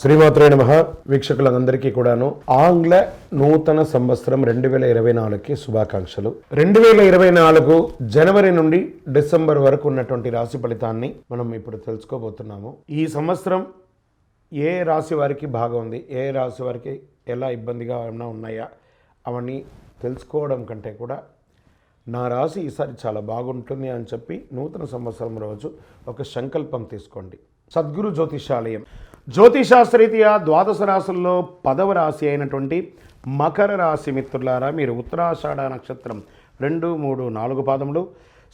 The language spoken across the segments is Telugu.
శ్రీమాత్రే నమ. వీక్షకులందరికీ కూడాను ఆంగ్ల నూతన సంవత్సరం రెండు వేల ఇరవై నాలుగుకి శుభాకాంక్షలు. రెండు వేల ఇరవై నాలుగు జనవరి నుండి డిసెంబర్ వరకు ఉన్నటువంటి రాశి ఫలితాన్ని మనం ఇప్పుడు తెలుసుకోబోతున్నాము. ఈ సంవత్సరం ఏ రాశి వారికి బాగుంది ఏ రాశి వారికి ఎలా ఇబ్బందిగా ఏమైనా ఉన్నాయా? అవన్నీ తెలుసుకోవడం కంటే కూడా నా రాశి ఈసారి చాలా బాగుంటుంది అని చెప్పి నూతన సంవత్సరం రోజు ఒక సంకల్పం తీసుకోండి. సద్గురు జ్యోతిషాలయం. జ్యోతిషాస్త్రరీత్యా ద్వాదశ రాశుల్లో పదవ రాశి అయినటువంటి మకర రాశి మిత్రులారా మీరు ఉత్తరాషాఢ నక్షత్రం రెండు మూడు నాలుగు పాదములు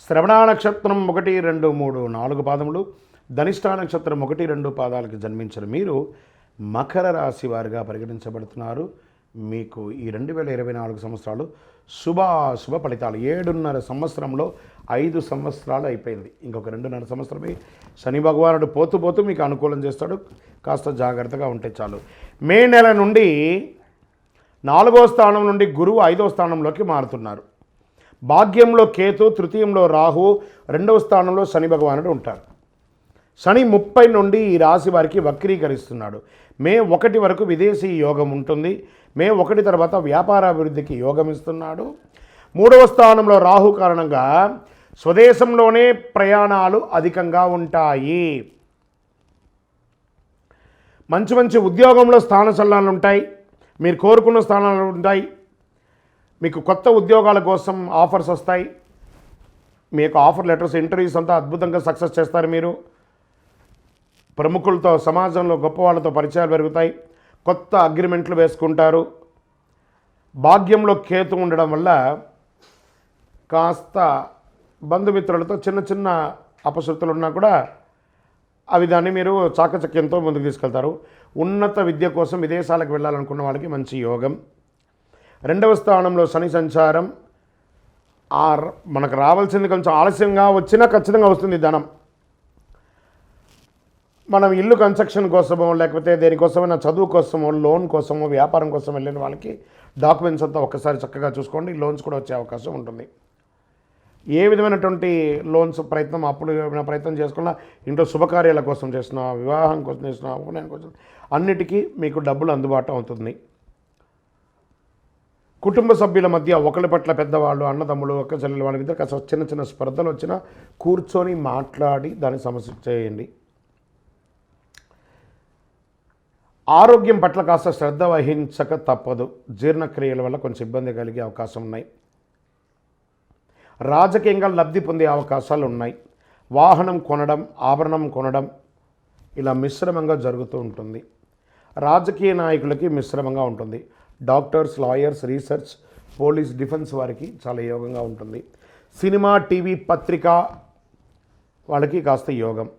శ్రవణ నక్షత్రం ఒకటి రెండు మూడు నాలుగు పాదములు ధనిష్ఠా నక్షత్రం ఒకటి రెండు పాదాలకు జన్మించిన మీరు మకర రాశి వారిగా పరిగణించబడుతున్నారు. మీకు ఈ రెండు వేల ఇరవై నాలుగు సంవత్సరాలు శుభ శుభ ఫలితాలు. ఏడున్నర సంవత్సరంలో ఐదు సంవత్సరాలు అయిపోయింది. ఇంకొక రెండున్నర సంవత్సరమే శని భగవానుడు పోతూ పోతూ మీకు అనుకూలం చేస్తాడు. కాస్త జాగ్రత్తగా ఉంటే చాలు. మే నెల నుండి నాలుగో స్థానం నుండి గురువు ఐదో స్థానంలోకి మారుతున్నారు. భాగ్యంలో కేతు తృతీయంలో రాహు రెండవ స్థానంలో శని భగవానుడు ఉంటారు. శని ముప్పై నుండి ఈ రాశి వారికి వక్రీకరిస్తున్నాడు. మే ఒకటి వరకు విదేశీ యోగం ఉంటుంది. మే ఒకటి తర్వాత వ్యాపారాభివృద్ధికి యోగం ఇస్తున్నాడు. మూడవ స్థానంలో రాహు కారణంగా స్వదేశంలోనే ప్రయాణాలు అధికంగా ఉంటాయి. మంచి మంచి ఉద్యోగంలో స్థాన చలనాలు ఉంటాయి. మీరు కోరుకున్న స్థానాలు ఉంటాయి. మీకు కొత్త ఉద్యోగాల కోసం ఆఫర్స్ వస్తాయి. మీ యొక్క ఆఫర్ లెటర్స్ ఇంటర్వ్యూస్ అంతా అద్భుతంగా సక్సెస్ చేస్తారు మీరు. ప్రముఖులతో సమాజంలో గొప్ప వాళ్ళతో పరిచయాలు పెరుగుతాయి. కొత్త అగ్రిమెంట్లు వేసుకుంటారు. భాగ్యంలో కేతు ఉండడం వల్ల కాస్త బంధుమిత్రులతో చిన్న చిన్న అపశృతులు ఉన్నా కూడా అవి దాన్ని మీరు చాకచక్యంతో ముందుకు తీసుకెళ్తారు. ఉన్నత విద్య కోసం విదేశాలకు వెళ్ళాలనుకున్న వాళ్ళకి మంచి యోగం. రెండవ స్థానంలో శని సంచారం. ఆ మనకు రావాల్సింది కొంచెం ఆలస్యంగా వచ్చినా ఖచ్చితంగా వస్తుంది ధనం. మనం ఇల్లు కన్స్ట్రక్షన్ కోసమో లేకపోతే దేనికోసమైనా చదువు కోసమో లోన్ కోసమో వ్యాపారం కోసం వెళ్ళిన వాళ్ళకి డాక్యుమెంట్స్ అంతా ఒక్కసారి చక్కగా చూసుకోండి. లోన్స్ కూడా వచ్చే అవకాశం ఉంటుంది. ఏ విధమైనటువంటి లోన్స్ ప్రయత్నం అప్పుడు ఏమైనా ప్రయత్నం చేసుకున్నా ఇంట్లో శుభకార్యాల కోసం చేసిన వివాహం కోసం చేసిన ఉపనయనం కోసం అన్నిటికీ మీకు డబ్బులు అందుబాటు అవుతుంది. కుటుంబ సభ్యుల మధ్య ఒకరి పట్ల పెద్దవాళ్ళు అన్నదమ్ములు ఒక్క చెల్లెలు వాళ్ళ ఇద్దరు కాస్త చిన్న చిన్న స్పర్ధలు వచ్చినా కూర్చొని మాట్లాడి దాన్ని సమస్య చేయండి. ఆరోగ్యం పట్ల కాస్త శ్రద్ధ వహించక తప్పదు. జీర్ణక్రియల వల్ల కొంచెం ఇబ్బంది కలిగే అవకాశం ఉన్నాయి. రాజకీయంగా లబ్ధి పొందే అవకాశాలు ఉన్నాయి వాహనం కొనడం ఆభరణం కొనడం ఇలా మిశ్రమంగా జరుగుతూ ఉంటుంది. రాజకీయ నాయకులకి మిశ్రమంగా ఉంటుంది. Doctors lawyers research police defence వారికి చాలా యోగంగా ఉంటుంది. సినిమా టీవీ పత్రిక వాళ్ళకి కాస్త యోగం.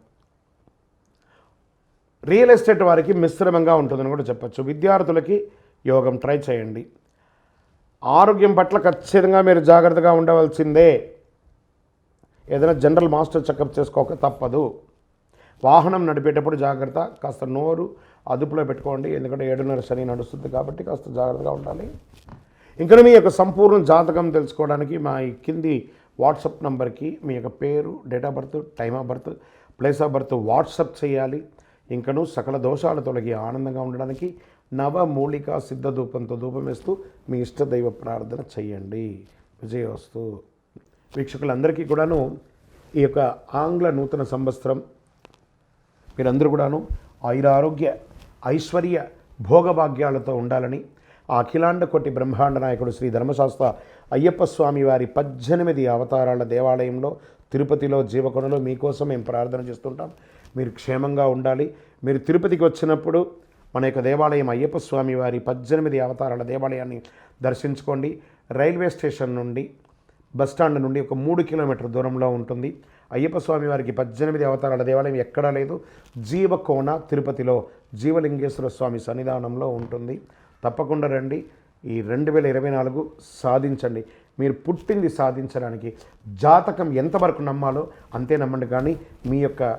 రియల్ ఎస్టేట్ వారికి మిశ్రమంగా ఉంటుందని కూడా చెప్పచ్చు. విద్యార్థులకి యోగం ట్రై చేయండి. ఆరోగ్యం పట్ల ఖచ్చితంగా మీరు జాగ్రత్తగా ఉండవలసిందే. ఏదైనా జనరల్ మాస్టర్ చెకప్ చేసుకోక తప్పదు. వాహనం నడిపేటప్పుడు జాగ్రత్త కాస్త నోరు అదుపులో పెట్టుకోండి. ఎందుకంటే ఏడున్నర శని నడుస్తుంది కాబట్టి కాస్త జాగ్రత్తగా ఉండాలి. ఇంకా మీ యొక్క సంపూర్ణ జాతకం తెలుసుకోవడానికి మా ఈ కింది వాట్సాప్ నంబర్కి మీ యొక్క పేరు date of birth time of birth place of birth WhatsApp చేయాలి. ఇంకను సకల దోషాలు తొలగి ఆనందంగా ఉండడానికి నవమూలిక సిద్ధ ధూపంతో ధూపం వేస్తూ మీ ఇష్టదైవ ప్రార్థన చేయండి విజయవస్తు. వీక్షకులందరికీ కూడాను ఈ యొక్క ఆంగ్ల నూతన సంవత్సరం మీరందరూ కూడాను ఆయురారోగ్య ఐశ్వర్య భోగభాగ్యాలతో ఉండాలని అఖిలాండ కోటి బ్రహ్మాండ నాయకుడు శ్రీ ధర్మశాస్త్ర అయ్యప్ప స్వామి వారి పద్దెనిమిది అవతారాల దేవాలయంలో తిరుపతిలో జీవకొనలో మీకోసం మేము ప్రార్థన చేస్తుంటాం. మీరు క్షేమంగా ఉండాలి. మీరు తిరుపతికి వచ్చినప్పుడు మన యొక్క దేవాలయం అయ్యప్ప స్వామి వారి పద్దెనిమిది అవతారాల దేవాలయాన్ని దర్శించుకోండి. రైల్వే స్టేషన్ నుండి బస్ స్టాండ్ నుండి ఒక మూడు కిలోమీటర్ దూరంలో ఉంటుంది. అయ్యప్ప స్వామి వారికి పద్దెనిమిది అవతారాల దేవాలయం ఎక్కడా లేదు. జీవకోన తిరుపతిలో జీవలింగేశ్వర స్వామి సన్నిధానంలో ఉంటుంది. తప్పకుండా రండి. ఈ రెండు వేల ఇరవై నాలుగు సాధించండి. మీరు పుట్టింది సాధించడానికి జాతకం ఎంతవరకు నమ్మాలో అంతే నమ్మండి. కానీ మీ యొక్క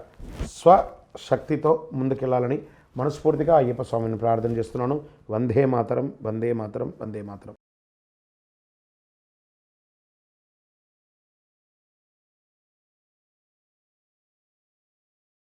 స్వశక్తితో ముందుకెళ్ళాలని మనస్ఫూర్తిగా అయ్యప్ప స్వామిని ప్రార్థన చేస్తున్నాను. వందే మాతరం వందే మాతరం వందే మాతరం.